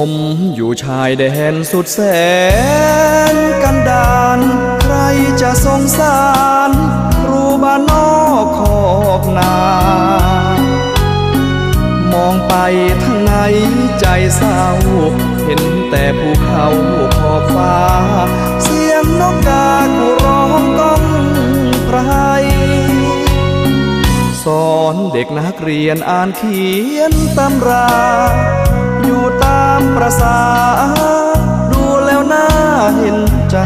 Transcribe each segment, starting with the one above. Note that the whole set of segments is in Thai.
ผมอยู่ชายแดนสุดแสนกันดานใครจะสงสารครูบ้านนอกอบนามองไปทางไหนใจเศร้า เห็นแต่ภูเขาขอบฟ้า เสียงนกกากูร้องก้องไพรสอนเด็กนักเรียนอ่านเขียนตำรา ประสา ดูแล้วน่าเห็นใจ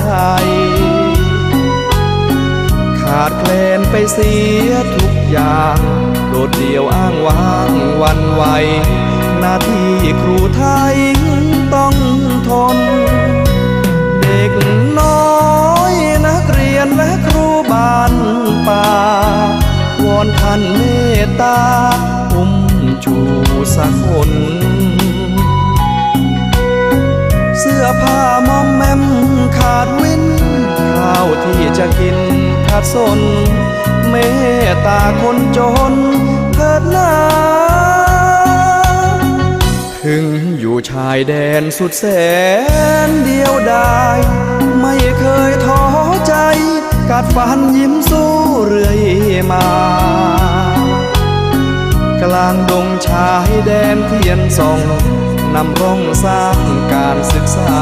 ขาดแคลนไปเสียทุกอย่าง โดดเดี่ยวอ้างว้างวันไหวหน้าที่ครูไทยต้องทน เด็กน้อยนักเรียนและครูบ้านป่าวอนท่านเมตตาอุ้มชูสักคน ที่จะกินขาดสน เมตตาคนจนเถิดนาถึงอยู่ชายแดนสุดแสนเดียวดาย ไม่เคยท้อใจ กัดฟันยิ้มสู้เรื่อยมา กลางดงชายแดนเทียนส่องนำร่องสร้างการศึกษา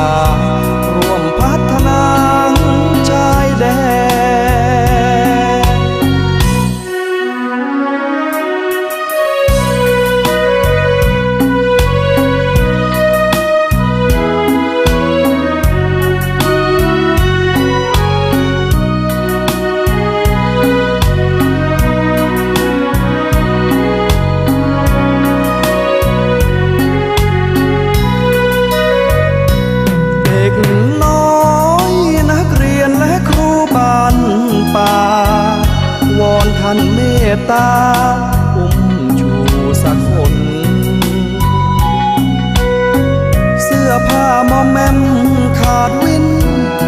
น้อยนักเรียนและครูบ้านป่าวอนท่านเมตตาอุ้มชูสักคน เสื้อผ้ามอมแมมขาดวิน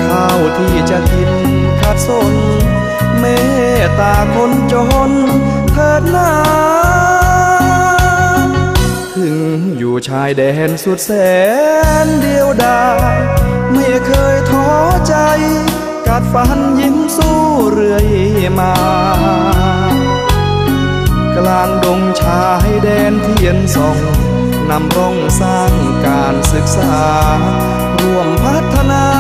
ข้าวที่จะกินขาดสน เมตตาคนจนเถิดนาถึงอยู่ชายแดนสุดแสนเดียวดาย ดฟันยิ้มสู้เรื่อยมา กลางดงชายแดนเทียนส่องนำร่องสร้างการศึกษา ร่วมพัฒนา